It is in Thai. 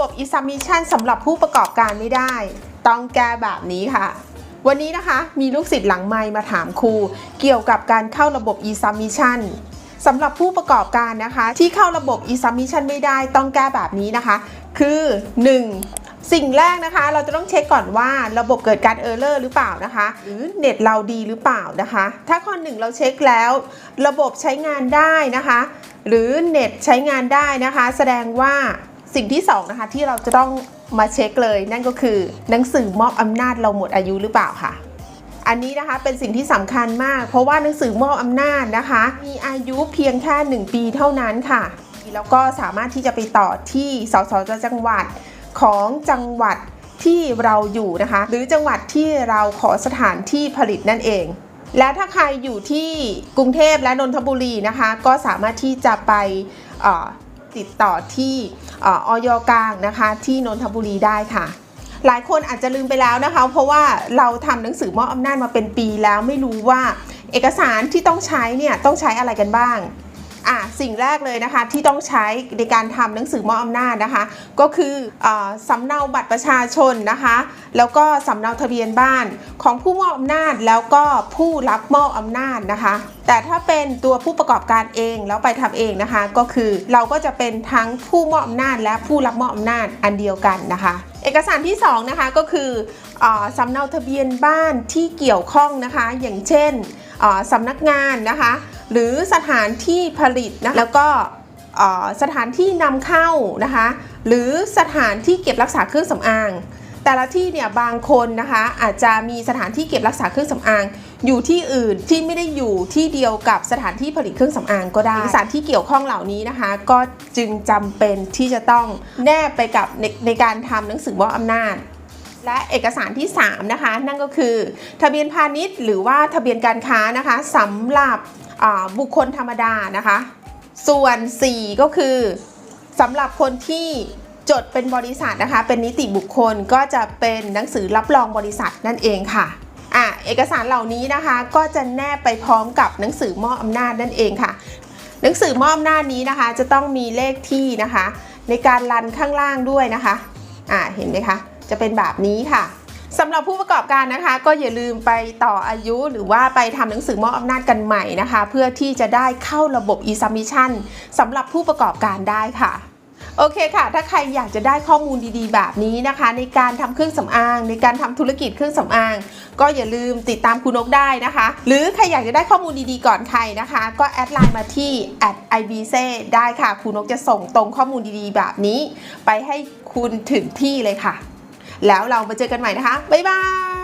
บบ e-submission สำหรับผู้ประกอบการไม่ได้ ต้องแก้แบบนี้ค่ะ วันนี้นะคะมีลูกศิษย์หลังไมมาถามครู เกี่ยวกับการเข้าระบบ e-submission สำหรับผู้ประกอบการนะคะ ที่เข้าระบบ e-submission ไม่ได้ต้องแก้แบบนี้นะคะ คือ 1. สิ่งแรกนะคะ เราจะต้องเช็คก่อนว่าระบบเกิดการเออร์เลอร์หรือเปล่านะคะ หรือเน็ตเราดีหรือเปล่านะคะ ถ้าข้อหนึ่งเราเช็คแล้ว ระบบใช้งานได้นะคะ หรือเน็ตใช้งานได้นะคะ แสดงว่า สิ่งที่สองนะคะที่เราจะต้องมาเช็คเลย นั่นก็คือหนังสือมอบอำนาจเราหมดอายุหรือเปล่าค่ะ อันนี้นะคะเป็นสิ่งที่สำคัญมาก เพราะว่าหนังสือมอบอำนาจนะคะ มีอายุเพียงแค่ 1 ปีเท่านั้นค่ะ แล้วก็สามารถที่จะไปต่อที่สสจจังหวัดของจังหวัดที่เราอยู่นะคะ หรือจังหวัดที่เราขอสถานที่ผลิตนั่นเอง และถ้าใครอยู่ที่กรุงเทพและนนทบุรีนะคะ ก็สามารถที่จะไป ติดต่อที่อออยกลางนะคะที่นนทบุรีได้ค่ะ หลายคนอาจจะลืมไปแล้วนะคะ เพราะว่าเราทำหนังสือมอบอำนาจมาเป็นปีแล้วไม่รู้ว่าเอกสารที่ต้องใช้เนี่ยต้องใช้อะไรกันบ้าง อะสิ่งแรกเลยนะคะที่ต้องใช้ในการทำหนังสือมอบอำนาจนะคะ ก็คืออาสำเนาบัตรประชาชนนะคะ แล้วก็สำเนาทะเบียนบ้านของผู้มอบอำนาจแล้วก็ผู้รับมอบอำนาจนะคะ แต่ถ้าเป็นตัวผู้ประกอบการเองแล้วไปทำเองนะคะ ก็คือเราก็จะเป็นทั้งผู้มอบอำนาจ และผู้รับมอบอำนาจอันเดียวกันนะคะเอกสารที่สองนะคะก็คืออาสำเนาทะเบียนบ้านที่เกี่ยวข้องนะคะ อย่างเช่นอ่าสำนักงานนะคะ หรือสถานที่ผลิตนะแล้วก็สถานที่นำเข้านะคะ หรือสถานที่เก็บรักษาเครื่องสำอาง แต่ละที่เนี่ยบางคนนะคะอาจจะมีสถานที่เก็บรักษาเครื่องสำอาง อยู่ที่อื่นที่ไม่ได้อยู่ที่เดียวกับสถานที่ผลิตเครื่องสำอางก็ได้เอกสารที่เกี่ยวข้องเหล่านี้นะคะ ก็จึงจำเป็นที่จะต้องแนบไปกับในในการทำหนังสือมอบอำนาจและเอกสารที่ 3 นะคะ นั่นก็คือ ทะเบียนพาณิชย์หรือว่าทะเบียนการค้านะคะสำหรับ บุคคลธรรมดานะคะ ส่วน 4 ก็คือสำหรับคนที่จดเป็นบริษัทนะคะ เป็นนิติบุคคลก็จะเป็นหนังสือรับรองบริษัทนั่นเองค่ะอะ เอกสารเหล่านี้นะคะก็จะแนบไปพร้อมกับหนังสือมอบอำนาจนั่นเองค่ะ หนังสือมอบอำนาจนี้นะคะ จะต้องมีเลขที่นะคะ ในการรันข้างล่างด้วยนะคะอะเห็นไหมคะจะเป็นแบบนี้ค่ะ สำหรับผู้ประกอบการนะคะ ก็อย่าลืมไปต่ออายุหรือว่าไปทำหนังสือมอบอำนาจกันใหม่นะคะ เพื่อที่จะได้เข้าระบบ e-submission สำหรับผู้ประกอบการได้ค่ะโอเคค่ะ ถ้าใครอยากจะได้ข้อมูลดีๆ แบบนี้นะคะ ในการทำเครื่องสำอาง ในการทำธุรกิจเครื่องสำอาง ก็อย่าลืมติดตามคุณนกได้นะคะ หรือใครอยากจะได้ข้อมูลดีๆก่อนใครนะคะ ก็แอดไลน์มาที่ @ibc ได้ค่ะคุณนกจะส่งตรงข้อมูลดีๆ แบบนี้ ไปให้คุณถึงที่เลยค่ะ แล้วเรามาเจอกันใหม่นะคะ บ๊ายบาย